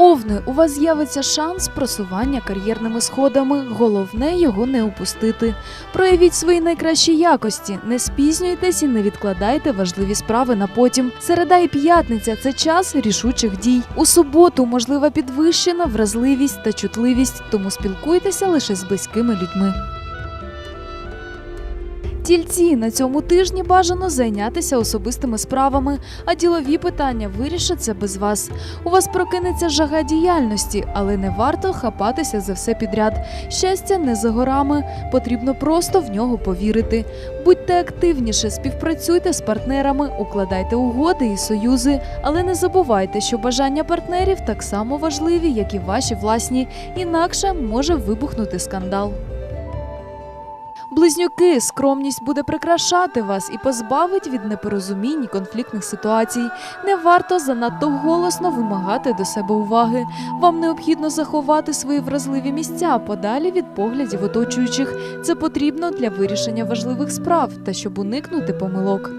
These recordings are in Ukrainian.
Овни, у вас з'явиться шанс просування кар'єрними сходами. Головне його не упустити. Проявіть свої найкращі якості, не спізнюйтесь і не відкладайте важливі справи на потім. Середа і п'ятниця це час рішучих дій. У суботу можлива підвищена вразливість та чутливість, тому спілкуйтеся лише з близькими людьми. Тільці на цьому тижні бажано зайнятися особистими справами, а ділові питання вирішаться без вас. У вас прокинеться жага діяльності, але не варто хапатися за все підряд. Щастя не за горами, потрібно просто в нього повірити. Будьте активніше, співпрацюйте з партнерами, укладайте угоди і союзи, але не забувайте, що бажання партнерів так само важливі, як і ваші власні, інакше може вибухнути скандал. Близнюки, скромність буде прикрашати вас і позбавить від непорозумінь і конфліктних ситуацій. Не варто занадто голосно вимагати до себе уваги. Вам необхідно заховати свої вразливі місця подалі від поглядів оточуючих. Це потрібно для вирішення важливих справ та щоб уникнути помилок.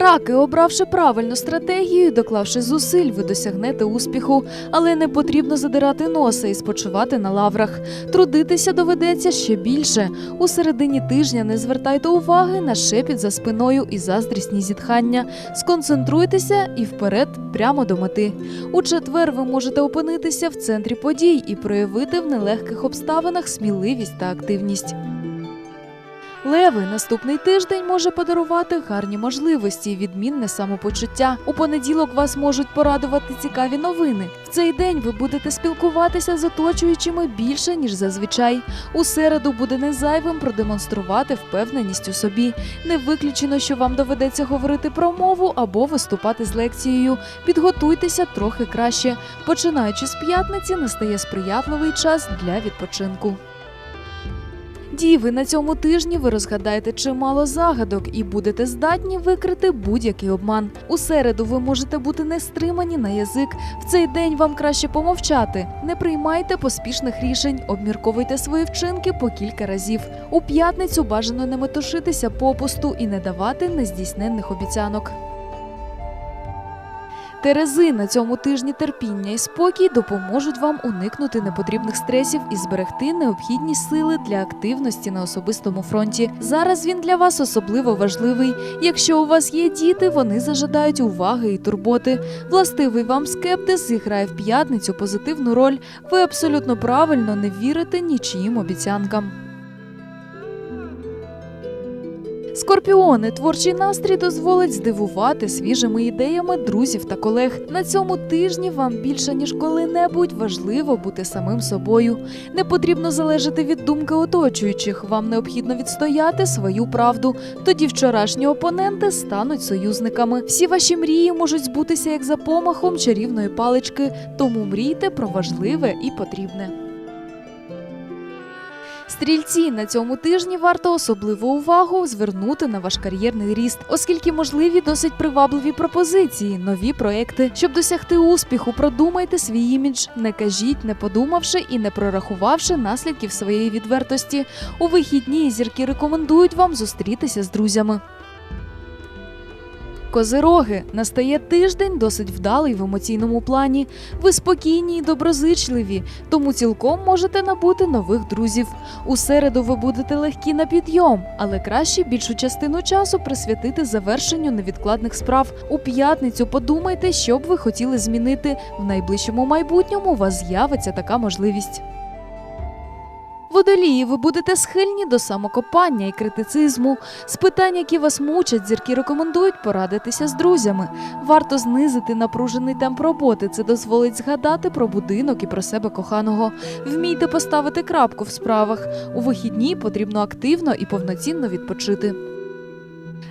Раки, обравши правильну стратегію, доклавши зусиль, ви досягнете успіху, але не потрібно задирати носа і спочивати на лаврах. Трудитися доведеться ще більше. У середині тижня не звертайте уваги на шепіт за спиною і заздрісні зітхання. Сконцентруйтеся і вперед прямо до мети. У четвер ви можете опинитися в центрі подій і проявити в нелегких обставинах сміливість та активність. Леви наступний тиждень може подарувати гарні можливості і відмінне самопочуття. У понеділок вас можуть порадувати цікаві новини. В цей день ви будете спілкуватися з оточуючими більше ніж зазвичай. У середу буде незайвим продемонструвати впевненість у собі. Не виключено, що вам доведеться говорити про мову або виступати з лекцією. Підготуйтеся трохи краще. Починаючи з п'ятниці, настає сприятливий час для відпочинку. Діви, на цьому тижні ви розгадаєте чимало загадок і будете здатні викрити будь-який обман. У середу ви можете бути нестримані на язик. В цей день вам краще помовчати. Не приймайте поспішних рішень, обмірковуйте свої вчинки по кілька разів. У п'ятницю бажано не метушитися попусту і не давати нездійсненних обіцянок. Терези на цьому тижні терпіння і спокій допоможуть вам уникнути непотрібних стресів і зберегти необхідні сили для активності на особистому фронті. Зараз він для вас особливо важливий. Якщо у вас є діти, вони зажадають уваги і турботи. Властивий вам скептис зіграє в п'ятницю позитивну роль. Ви абсолютно правильно не вірите нічиїм обіцянкам. Скорпіони, творчий настрій дозволить здивувати свіжими ідеями друзів та колег. На цьому тижні вам більше ніж коли-небудь важливо бути самим собою. Не потрібно залежати від думки оточуючих. Вам необхідно відстояти свою правду. Тоді вчорашні опоненти стануть союзниками. Всі ваші мрії можуть збутися як за помахом чарівної палички, тому мрійте про важливе і потрібне. Стрільці на цьому тижні варто особливу увагу звернути на ваш кар'єрний ріст, оскільки можливі досить привабливі пропозиції, нові проекти. Щоб досягти успіху, продумайте свій імідж, не кажіть, не подумавши і не прорахувавши наслідків своєї відвертості. У вихідні зірки рекомендують вам зустрітися з друзями. Козироги настає тиждень досить вдалий в емоційному плані. Ви спокійні і доброзичливі, тому цілком можете набути нових друзів. У середу ви будете легкі на підйом, але краще більшу частину часу присвятити завершенню невідкладних справ. У п'ятницю подумайте, що б ви хотіли змінити. В найближчому майбутньому у вас з'явиться така можливість. Водолії, ви будете схильні до самокопання і критицизму. З питань, які вас мучать, зірки рекомендують порадитися з друзями. Варто знизити напружений темп роботи. Це дозволить згадати про будинок і про себе коханого. Вмійте поставити крапку в справах. У вихідні потрібно активно і повноцінно відпочити.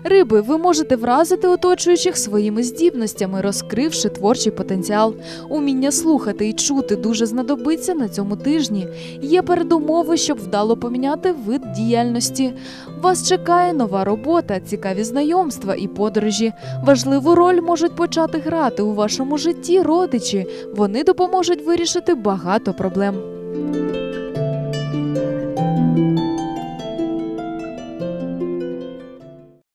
Риби, ви можете вразити оточуючих своїми здібностями, розкривши творчий потенціал. Уміння слухати і чути дуже знадобиться на цьому тижні. Є передумови, щоб вдало поміняти вид діяльності. Вас чекає нова робота, цікаві знайомства і подорожі. Важливу роль можуть почати грати у вашому житті родичі. Вони допоможуть вирішити багато проблем.